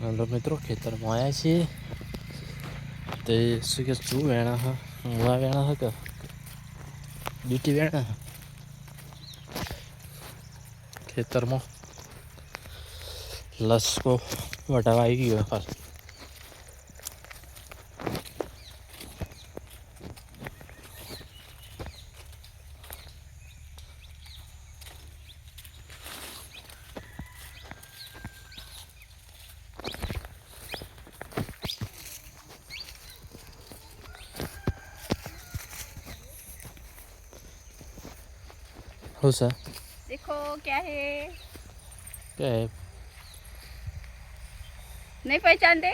Hello મિત્રો ખેતરમાં આવ્યા છીએ તે શું કે શું વેણા હા? મૂળા વેણા હા કે બીટી વેણા હા? ખેતરમાં લસકો વટાવા આવી ગયો. હાલ હું સર देखो क्या है કે નહીં પહેચાનતે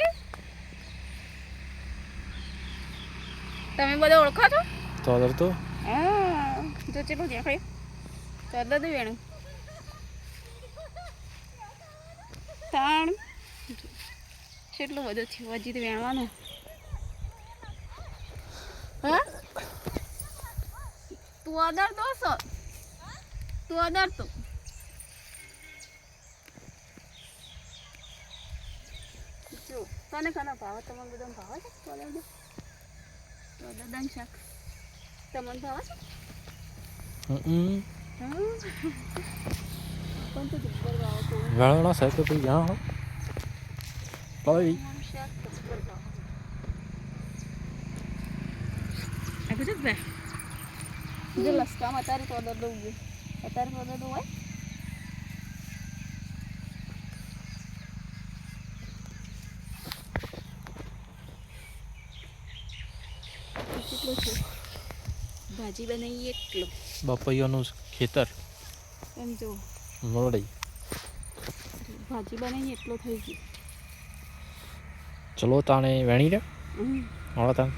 તમે બધા ઓળખો છો તો અદર તો હા જો ચેલું દેખાય તો દદ વેણું તાણ કેટલું બધું થયું હજી તો વેણવાનું હા તું અદર તો છો તું અદર તો. જો તને કના ભાવે? તમને બધા ભાવે છે? બોલે બધું તો દાદાનું શાક. તમને ભાવે છે? વેળા સાહેબ તો ભાઈ હા હો ભાવે આ બધું બે જો લસકામાં અત્યારે તો અદર દઉં ગયું અત્યારે તો અદર હોય ભાજી બનાવી એટલું બપૈયાનું ખેતર. એમ જો. મોરડી. ભાજી બનાવી એટલો થઈ ગયો ચલો તાણે વેણી રે. હમ. મળો તાણ.